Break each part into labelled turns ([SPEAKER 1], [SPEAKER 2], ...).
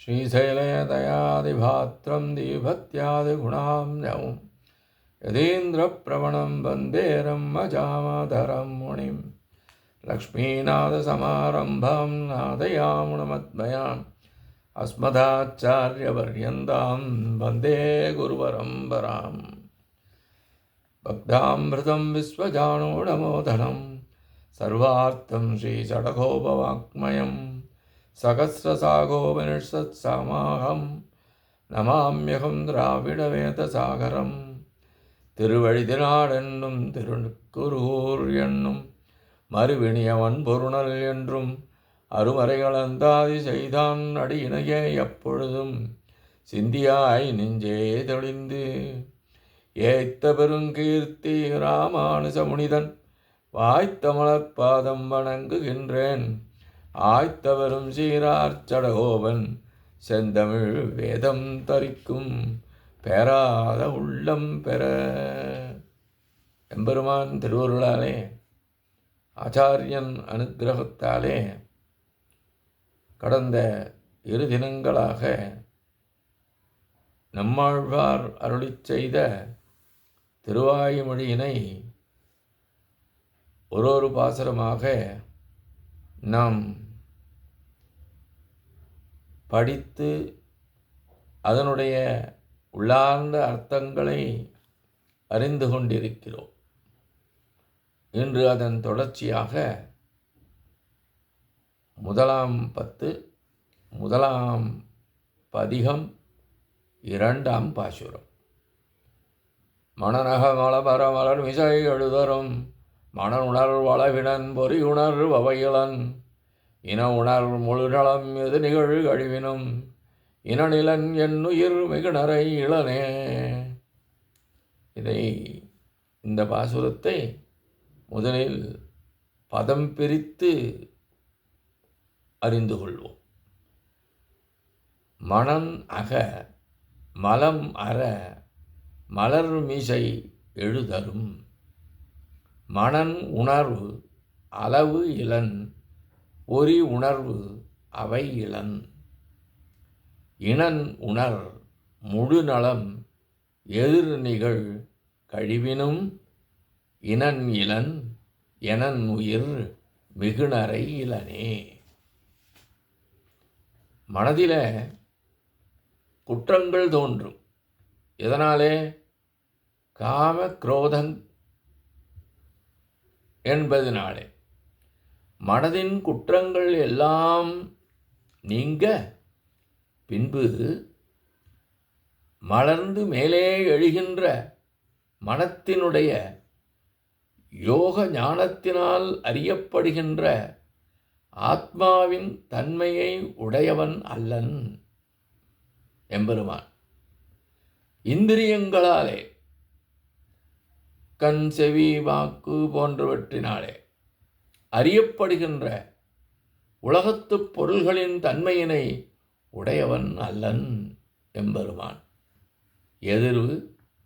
[SPEAKER 1] श्रीशैलयदयादिभात्रं दीभत्यादिगुणां यतीन्द्रप्रवणं वन्दे रम्मजामाधरं मुनिं लक्ष्मीनाथसमारम्भां नादयामुणमद्मयाम् अस्मदाचार्यपर्यन्तां वन्दे गुरुपरम्पराम् भक्तामृतं विश्वजानूढमोदनं सर्वार्थं श्रीषडगोपवाङ्मयं சகசிரசாகோபனிஷத்சமாகம் நமாமியகம் திராவிடவேதசாகரம். திருவழிதினாடென்னும் திருக்குருகூர் என்னும் மறுவினியவன் பொருணல் என்றும் அருமறைகளந்தாதி செய்தான் அடியினையே எப்பொழுதும் சிந்தியாய் நெஞ்சே தொழிந்து ஏத்த பெருங்கீர்த்தி ராமானுஜ முனிதன் வாய்த்தமலர் பாதம் வணங்குகின்றேன். ஆய்த்தவரும் சீரார் சடகோபன் செந்தமிழ் வேதம் தரிக்கும் பெறாத உள்ளம் பெற. எம்பெருமான் திருவருளாலே ஆச்சாரியன் அனுக்கிரகத்தாலே கடந்த இரு தினங்களாக நம்மாழ்வார் அருளிச் செய்த திருவாயுமொழியினை ஒரு ஒரு பாசரமாக நாம் படித்து அதனுடைய உள்ளார்ந்த அர்த்தங்களை அறிந்து கொண்டிருக்கிறோம். இன்று அதன் தொடர்ச்சியாக முதலாம் பத்து முதலாம் பதிகம் இரண்டாம் பாசுரம். மணநக மலபர மலர் மிசை எழுதரும் மணனுணர் வளவினன் பொறியுணர் வவையிலன் இன உணர் முழுநலம் எது நிகழ் கழிவினும் இனநிலன் என்னுயிர் மிகுணரை இளனே. இதை இந்த பாசுரத்தை முதலில் பதம் பிரித்து அறிந்து கொள்வோம். மணன் அக மலம் அற மலர் மீசை எழுதரும். மணன் உணர்வு அளவு இளன் ஒரி உணர்வு அவை இளன். இனன் உணர் முழு நலம் எதிர் நிகழ் கழிவினும் இனன் இளன் எனன் உயிர் மிகுணரை இளனே. மனதில குற்றங்கள் தோன்றும். எதனாலே? காம குரோதம் என்பதனாலே. மனதின் குற்றங்கள் எல்லாம் நீங்க பின்பு மலர்ந்து மேலே எழுகின்ற மனத்தினுடைய யோக ஞானத்தினால் அறியப்படுகின்ற ஆத்மாவின் தன்மையை உடையவன் அல்லன் எம்பெருமான். இந்திரியங்களாலே கண் செவி வாக்கு போன்றவற்றினாலே அறியப்படுகின்ற உலகத்துப் பொருள்களின் தன்மையினை உடையவன் அல்லன் எம்பெருமான் எதிர்வு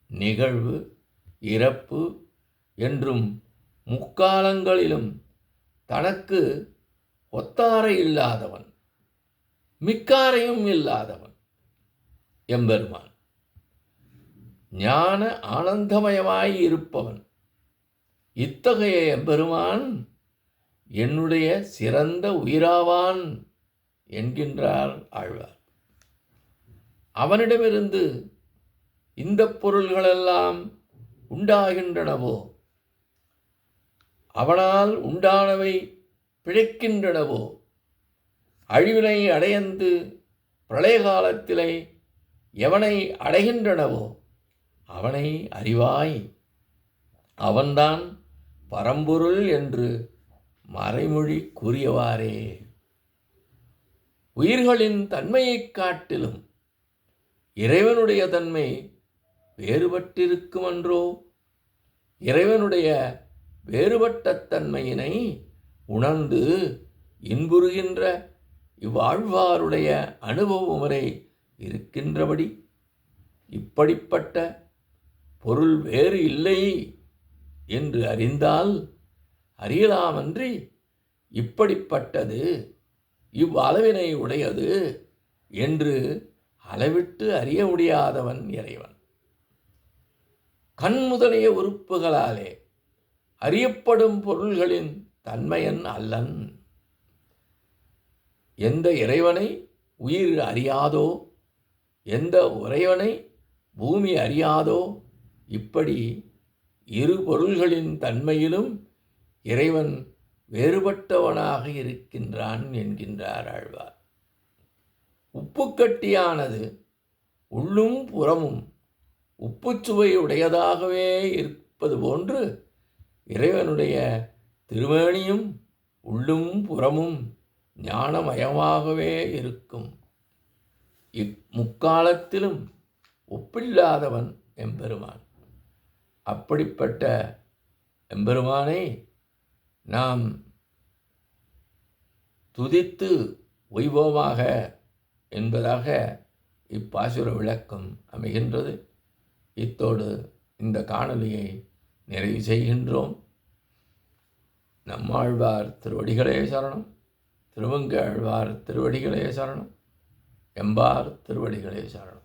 [SPEAKER 1] நிகழ்வு இறப்பு என்றும் முக்காலங்களிலும் தனக்கு ஒத்தாரை இல்லாதவன் மிக்காரையும் இல்லாதவன் எம்பெருமான் ஞான ஆனந்தமயமாய் இருப்பவன் இத்தகைய எம்பெருமான் என்னுடைய சிறந்த உயிராவான் என்கின்றார் ஆழ்வார். அவனிடமிருந்து இந்த பொருள்களெல்லாம் உண்டாகின்றனவோ? அவனால் உண்டானவை பிழைக்கின்றனவோ? அழிவினை அடையந்து பிரளய காலத்திலே எவனை அடைகின்றனவோ? அவனை அறிவாய். அவன்தான் பரம்பொருள் என்று மறைமொழி கூறியவாறே. உயிர்களின் தன்மையைக் காட்டிலும் இறைவனுடைய தன்மை வேறுபட்டிருக்குமன்றோ? இறைவனுடைய வேறுபட்ட தன்மையினை உணர்ந்து இன்புறுகின்ற இவ்வாழ்வாருடைய அனுபவ முறை இருக்கின்றபடி இப்படிப்பட்ட பொருள் வேறு இல்லை என்று அறிந்தால் அறியலாமன்றி இப்படிப்பட்டது இவ்வளவினை உடையது என்று அளவிட்டு அறிய முடியாதவன் இறைவன். கண் முதலிய உறுப்புகளாலே அறியப்படும் பொருள்களின் தன்மையன் அல்லன். எந்த இறைவனை உயிர் அறியாதோ எந்த உறைவனை பூமி அறியாதோ இப்படி இரு பொருள்களின் தன்மையிலும் இறைவன் வேறுபட்டவனாக இருக்கின்றான் என்கின்றார் ஆழ்வார். உப்புக்கட்டியானது உள்ளும் புறமும் உப்புச்சுவையுடையதாகவே இருப்பது போன்று இறைவனுடைய திருவேணியும் உள்ளும் புறமும் ஞானமயமாகவே இருக்கும். இம்முக்காலத்திலும் ஒப்பில்லாதவன் எம்பெருமான். அப்படிப்பட்ட எம்பெருமானை நாம் துதித்து ஒய்வோமாக என்பதாக இப்பாசுர விளக்கம் அமைகின்றது. இத்தோடு இந்த காணொலியை நிறைவு செய்கின்றோம். நம்மாழ்வார் திருவடிகளே சரணம். திருவங்க ஆழ்வார் திருவடிகளே சரணம். எம்பார் திருவடிகளே சரணம்.